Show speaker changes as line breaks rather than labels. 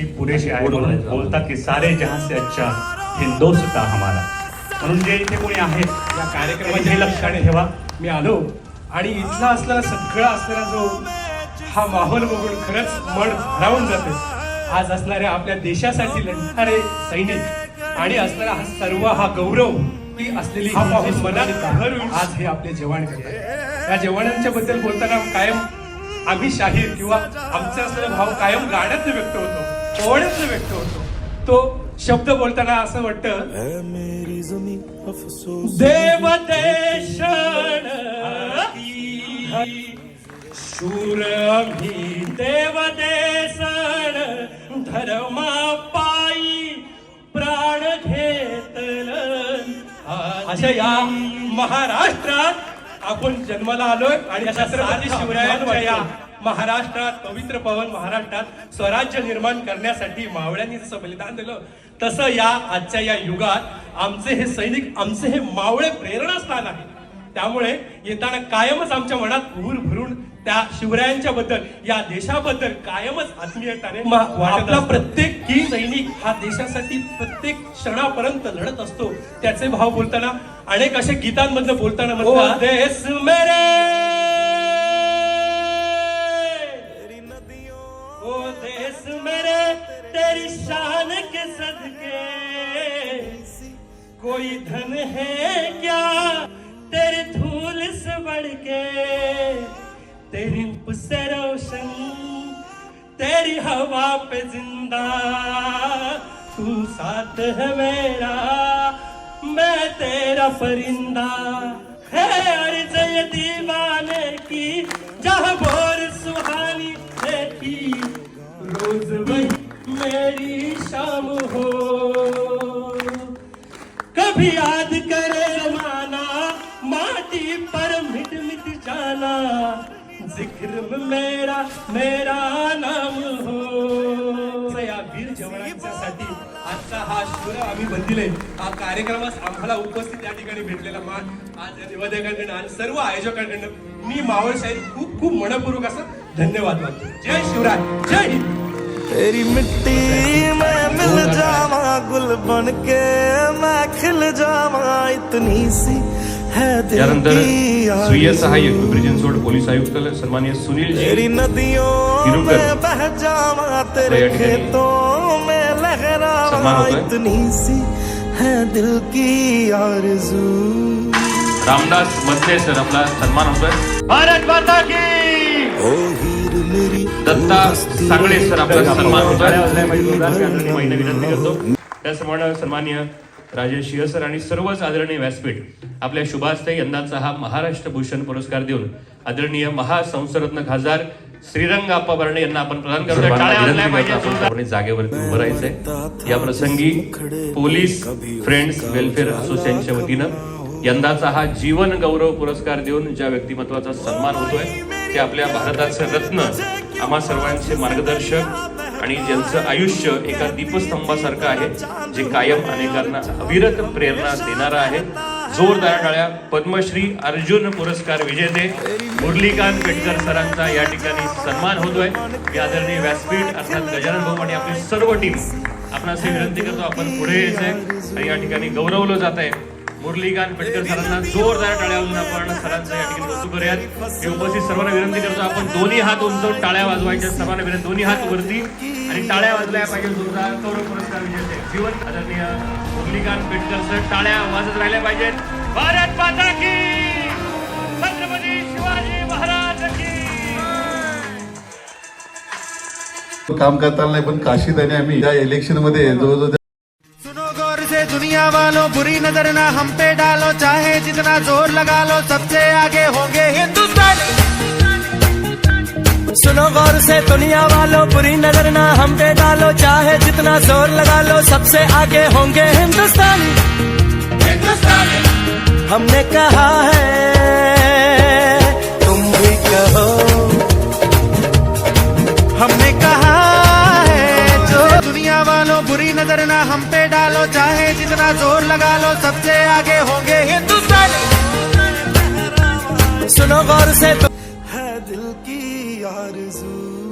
ही पुरेशी आहे म्हणून बोलतात की सारे जहां से अच्छा हिंदोस्ता हमारा. म्हणून जे इथे कोणी आहेत
या
हे लक्षात ठेवा.
मी आलो. आणि इथला असलेला सगळा असलेला जो हा माहोल बघून खरंच मन भारावून जाते. आज असणाऱ्या आपल्या देशासाठी लढणारे सैनिक आणि असणारा हा सर्व हा गौरव ती असलेली हा पाहून मनात आज हे आपले जवान करतात. या जवानांच्या बद्दल बोलताना कायम आम्ही शाहीर किंवा आमचे असलेला भाव कायम गाण्यात व्यक्त होतो. पोहण्यात व्यक्त होतो. तो शब्द बोलताना असं वाटतं
है
देव देशण शूर आम्ही देव देसण धर्मा पायी प्राण घेतल अशा या महाराष्ट्रात आपण जन्माला आलोय आणि छत्रपती शिवरायांच्या या महाराष्ट्रात पवित्र पवन महाराष्ट्रात स्वराज्य निर्माण करण्यासाठी मावळ्यांनी जसं बलिदान दिलं तसं या आजच्या या युगात आमचे हे सैनिक आमचे हे मावळे प्रेरणास्थान आहे. त्यामुळे येताना कायमच आमच्या मनात भूर भरून त्या शिवरायांच्या बद्दल या देशाबद्दल कायमच आत्मीयताने आपला प्रत्येक की सैनिक हा देशासाठी प्रत्येक क्षणापर्यंत लढत असतो त्याचे भाव बोलताना अनेक असे गीतांमधनं बोलताना तेरी शान के सदके। कोई धन है क्या तेरी धूल से बढ़ के तेरी से रोशन, तेरी हवा पे ज़िंदा। तू साथ है मेरा, मैं तेरा परिंदा। है अर्ज़ ये दीवाने की, जहाँ बोर सुहानी देखी, रोज वही मेरी शाम हो। कभी याद करे जमाना माटी पर मिट मिट जाना। जिक्र मेरा मेरा नाम हो। या वीर जवानांच्यासाठी आजचा हा शूर आम्ही बंदिले. हा कार्यक्रमास आम्हाला उपस्थित त्या ठिकाणी भेटलेला मान आज या निवेदकांकडनं आणि सर्व आयोजकांकडनं मी मावळ साहेब खूप खूप मनपूर्वक असं धन्यवाद मानतो. जय शिवराय जय हिंद.
तेरी मिट्टी में मिल जावा गुल बन के मैं खिल जावा इतनी सी है दिल
यानंतर
की
स्वीय
आरज़ू।
सहाय्यक पिंपरी चिंचवड पोलीस आयुक्त सन्माननीय सुनीलजी
तेरी नदियों। में बह जावा तेरे खेतों में लहरावा. इतनी सी है दिल की आरज़ू
रामदास मधले सर आपला सन्मान होतोय
भारत माता की
दत्ता सांगळे सर आपला सन्मान
करतो. त्याचप्रमाणे सन्मान्य राजेश शिव सर आणि सर्वच आदरणीय व्यासपीठ आपल्या शुभास्ते यंदाचा हा महाराष्ट्र भूषण पुरस्कार देऊन आदरणीय महासंसरत्न खासदार श्रीरंग आप्पा बर्णे यांना आपण प्रदान. आपण जागेवरती उभं राहायचंय. या प्रसंगी पोलीस फ्रेंड्स वेलफेअर असोसिएशनच्या वतीनं यंदाचा हा जीवन गौरव पुरस्कार देऊन ज्या व्यक्तिमत्वाचा सन्मान होतोय ते आपल्या भारताचे रत्न आम्हा सर्वांचे मार्गदर्शक आणि ज्यांचं आयुष्य एका दीपस्तंभासारखं आहे जे कायम अनेकांना अविरत प्रेरणा देणारं आहे. जोरदार टाळ्या. पद्मश्री अर्जुन पुरस्कार विजेते मुरलीकांत पेटकर सरांचा या ठिकाणी सन्मान होतोय. मी आदरणीय व्यासपीठ अर्थात गजानन भाऊ आणि आपली सर्व टीम आपण असे विनंती करतो आपण पुढे यायचंय आणि या ठिकाणी गौरवलं जात आहे मुरलीकांत पेटकर सरांना जोरदार टाळ्या वाजून आपण सरांचं या ठिकाणी कौतुक करूयात. हे उपस्थित सर्वांना विनंती करतो आपण दोन्ही हात उंचवून टाळ्या वाजवायच्या. सर्वांना विनंती दोन्ही हात वरती आणि टाळ्या वाजल्या पाहिजे जोरदार गौरव पुरस्कार विजेते. जीवन आदरणीय मुरलीकांत पेटकर सर टाळ्या वाजत राहिल्या पाहिजेत. भारत माता की! छत्रपती शिवाजी महाराज की
काम करताना नाही पण काशीद आणि आम्ही या इलेक्शनमध्ये जवळजवळ
दुनिया वालों, बुरी नज़र ना हम पे डालो, चाहे जितना ज़ोर लगा लो, सबसे आगे होंगे हिंदुस्तान।
सुनो गौर से, दुनिया वालों, बुरी नज़र ना हम पे डालो, चाहे जितना ज़ोर लगा लो, सबसे आगे होंगे हिंदुस्तान। हमने कहा है, तुम भी कहो।
हमने कहा है, जो दुनिया वालों, बुरी नज़र ना हम चाहे जितना जोर लगा लो सबसे आगे होंगे हिंदुस्तान।
सुनो गौर से तो है दिल की आरज़ू।